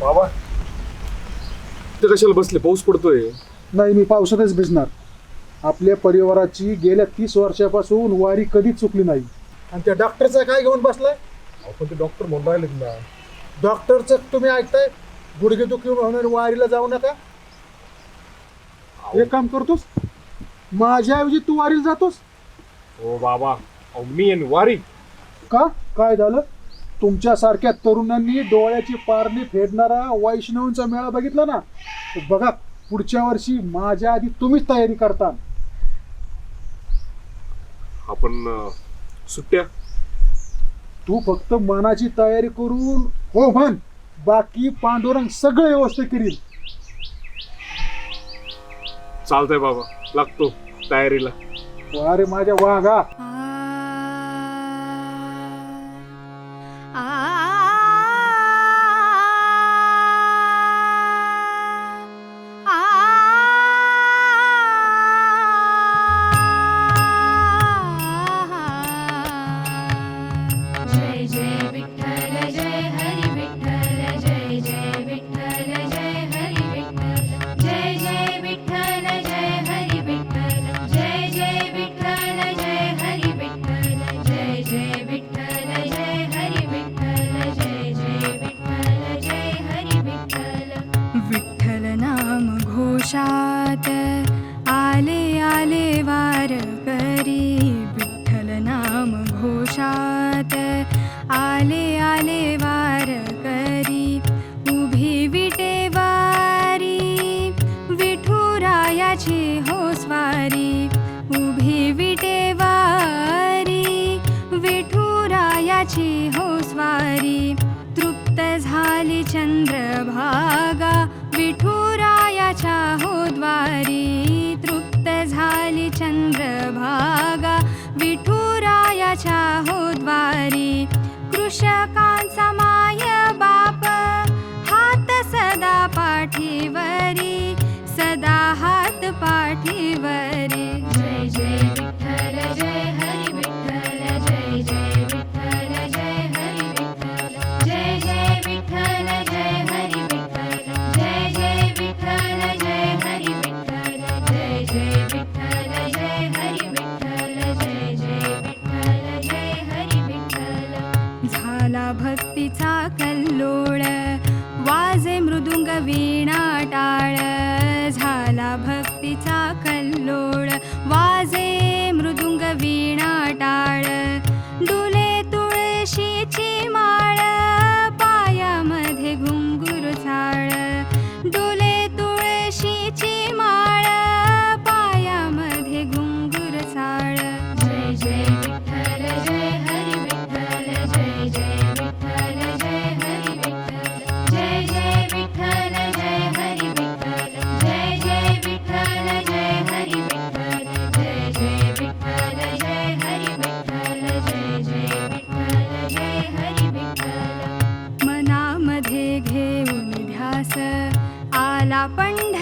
बाबा. ते कशाला बसले? पाऊस पडतोय. नाही मी पावसातच भिजणार. आपल्या परिवाराची गेल्या तीस वर्षापासून वारी कधीच चुकली नाही. आणि त्या डॉक्टरचं काय घेऊन बसलाय? आपण ते डॉक्टर म्हणून राहिलेत ना. डॉक्टरचं तुम्ही ऐकताय? गुडघे दुखी म्हणून वारीला जाऊ नका. एक काम करतोस? माझ्याऐवजी तू वारीला जातोस? हो बाबा. अहो मी आणि वारी. का? काय झालं? तुमच्यासारख्या तरुणांनी डोळ्याची पारणी फेडणारा वैष्णवांचा मेळा बघितला ना? बघा पुढच्या वर्षी माझ्या आधी तुम्हीच तयारी करता. आपण अं, सुट्ट्या? तू फक्त मनाची तयारी करून हो म्हण. बाकी पांडुरंग सगळं व्यवस्था करील. चालतंय बाबा लागतो तयारीला. अरे माझ्या वाघा. वार करी विठ्ठल नाम घोषात. आले आले वार करी उभी विटे वारी. विठुरायाची हो स्वारी उभी विटे वारी. विठुरायाची हो स्वारी तृप्त झाली चंद्रभागा. विठुरायाच्या हो द्वारी झाली लोळ वाजे मृदुंग वीणा कला पंड